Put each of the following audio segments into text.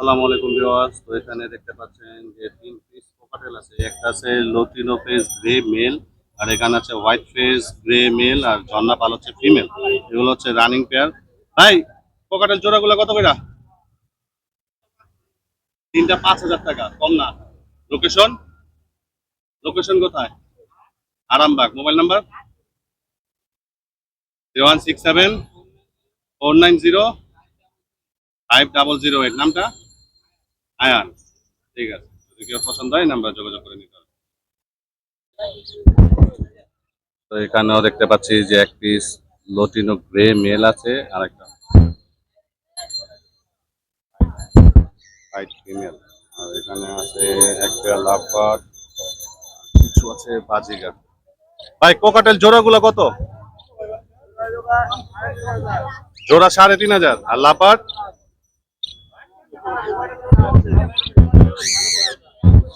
আসসালামু আলাইকুম ভিউয়ার্স, তো এখানে দেখতে পাচ্ছেন যে তিন পিস কোকাটেল আছে। একটা আছে লোটিনো ফেস গ্রে মেল আর এখানে আছে হোয়াইট ফেস গ্রে মেল আর ঝর্ণা পাল হচ্ছে ফিমেল এগুলো হচ্ছে রানিং পেয়ার ভাই কোকাটেল জোড়াগুলো কত করে তিনটা পাঁচ হাজার টাকা, কম না। লোকেশন লোকেশন কোথায়? Arambagh, mobile number? One six seven four nine zero five double zero eight নামটা? আয়ান, ঠিক আছে। যদি কেউ পছন্দ হয় নাম্বার যোগাযোগ করে নিতে হবে তো এখানেও দেখতে পাচ্ছি যে এক পিস লোটিনো গ্রে মেল আছে, আর একটা এখানে আছে একটা লাভবার্ড কিছু আছে বাজিগার। ভাই, কোকাটেল জোড়াগুলো কত? জোড়া সাড়ে তিন হাজার, আর লাভবার্ড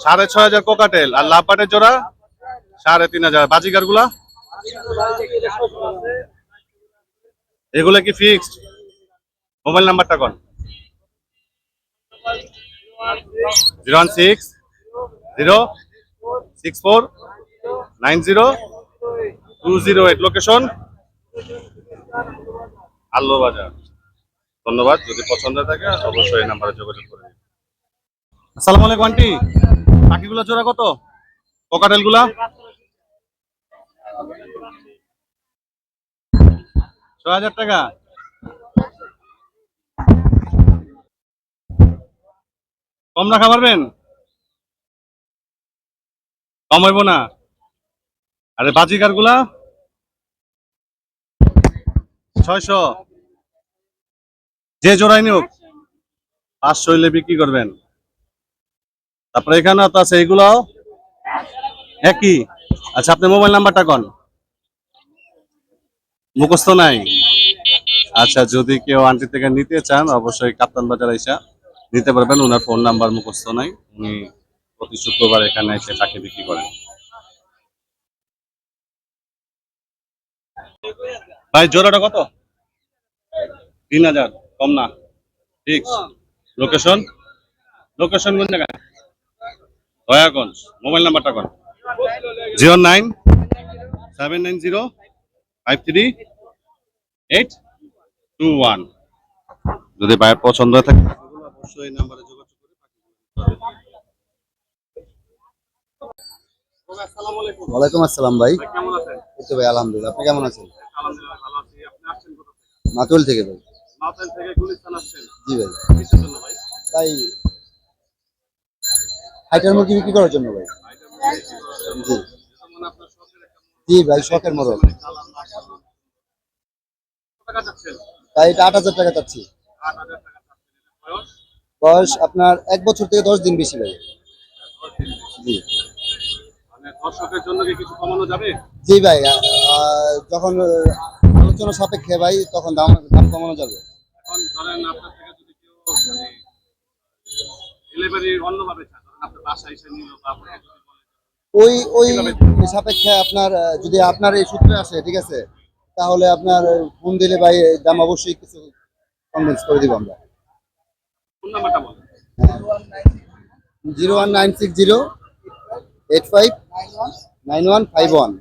সাড়ে ছয় হাজার কোকাটেল। আর লাভবাটের জোড়া সাড়ে তিন হাজার। বাজিকারগুলা এগুলো কি ফিক্সড মোবাইল নাম্বারটা কোন? Zero one six, zero six four, nine zero, two zero eight. Location আল্লো বাজার ধন্যবাদ। যদি পছন্দ থাকে, অবশ্যই এই নাম্বারে যোগাযোগ করে নিন। আসসালামু আলাইকুম, আন্টি। পাখিগুলো জোড়া কত? কোকাটেলগুলা ছয় হাজার টাকা। কম রাখা পারবেন? কম হইব না। আরে বাজিকারগুলা ছয়শো। যে জোড়াই নিয়োগ পাঁচশো হইলে বিক্রি করবেন। তারপরে এখানে তো আছে এগুলো একই। আচ্ছা আপনি মোবাইল নাম্বারটা কন? মুখস্থ নাই। আচ্ছা যদি কেউ আন্টি থেকে নিতে চান, অবশ্যই কাপ্তান বাজার এসে নিতে পারবেন। ওনার ফোন নাম্বার মুখস্থ নাই। উনি প্রতি শুক্রবার এখানে এসে তাকে বিক্রি করেন। ভাই, জোড়াটা কত? তিন হাজার। কম না। ঠিক। লোকেশন লোকেশন কোন জায়গায়? দয়াগঞ্জ। মোবাইল নাম্বারটা কোন? Zero nine seven nine zero five three eight two one. যদি ভাইয়ের পছন্দ হয়ে থাকে অবশ্যই এই নাম্বারে যোগাযোগ করে ওয়ালাইকুম আসসালাম ভাই। কেমন এই তো ভাই আলহামদুলিল্লাহ। আপনি কেমন আছেন? আলহামদুলিল্লাহ ভালো আছি। আপনি আসছেন কোথা থেকে? মাতুল থেকে ভাই। মাতাল থেকে গুলিস্তান আসছেন জি ভাই। কিসের জন্য ভাই? ভাই হাইটার মুরগি বিক্রি করার জন্য ভাই। জি। জি ভাই শখের তাই এটা আট হাজার টাকা চাচ্ছি। বয়স? আপনার এক বছর থেকে দশ দিন বেশি ভাই। জি। মানে দর্শকের জন্য কি কিছু কমানো যাবে? জি ভাই যখন আলোচনা সাপেক্ষে ভাই তখন দাম দাম কমানো যাবে। এখন ধরেন আপনার থেকে যদি কেউ মানে ডেলিভারি অন্যভাবে চান আপনার বাসায় এসে নিল বা আপনাকে ওই ওই সাপেক্ষে আপনার যদি আপনার এই সূত্রে আসে ঠিক আছে তাহলে আপনার ফোন দিলে ভাই দাম অবশ্যই কিছু কনভিন্স করে দিব আমরা। Zero one nine six zero eight five nine one five one.